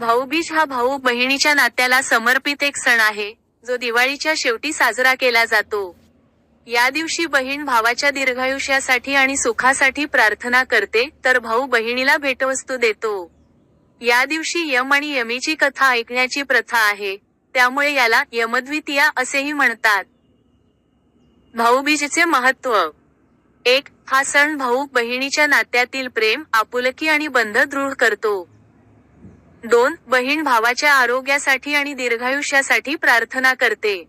भाऊबीज हा भाऊ बहिणीच्या नात्याला समर्पित एक सण आहे जो दिवाळीच्या शेवटी साजरा केला जातो. या दिवशी बहीण भावाच्या दीर्घायुष्यासाठी आणि सुखासाठी प्रार्थना करते तर भाऊ बहिणीला भेटवस्तू देतो. या दिवशी यम आणि यमीची कथा ऐकण्याची प्रथा आहे त्यामुळे याला यमद्वितीया असेही म्हणतात. भाऊबीजेचे महत्त्व. एक हा सण भाऊ बहिणीच्या नात्यातील प्रेम आपुलकी आणि बंध दृढ करतो. दोन बहीण भावाच्या आरोग्यासाठी आणि दीर्घायुष्यासाठी प्रार्थना करते.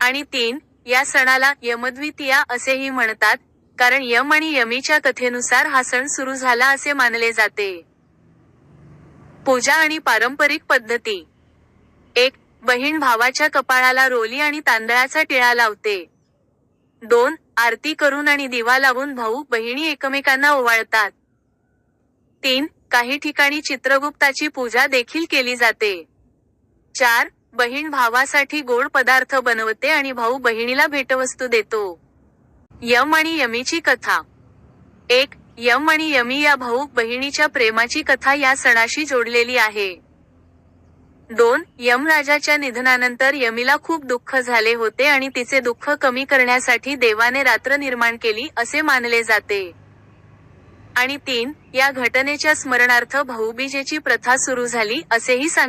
आणि तीन या सणाला यमद्वितीया असेही म्हणतात कारण यम आणि यमीच्या कथेनुसार हा सण सुरू झाला असे मानले जाते. पूजा आणि पारंपरिक पद्धती. एक बहीण भावाच्या कपाळाला रोली आणि तांदळाचा टिळा लावते. दोन आरती करून आणि दिवा लावून भाऊ बहिणी एकमेकांना ओवाळतात. तीन काही ठिकाणी चित्रगुप्ताची पूजा देखील केली जाते. चार बहीण भावासाठी गोड पदार्थ बनवते आणि भाऊ बहिणीला भेटवस्तू देतो. यम आणि यमीची कथा. एक यम आणि यमी या भाऊ बहिणीच्या प्रेमाची कथा या सणाशी जोडलेली आहे. दोन यमराजाच्या निधनानंतर यमीला खूप दुःख झाले होते आणि तिचे दुःख कमी करण्यासाठी देवाने रात्र निर्माण केली असे मानले जाते. आणि तीन या घटनेच्या स्मरणार्थ भाऊबीजेची प्रथा सुरू झाली असेही सांग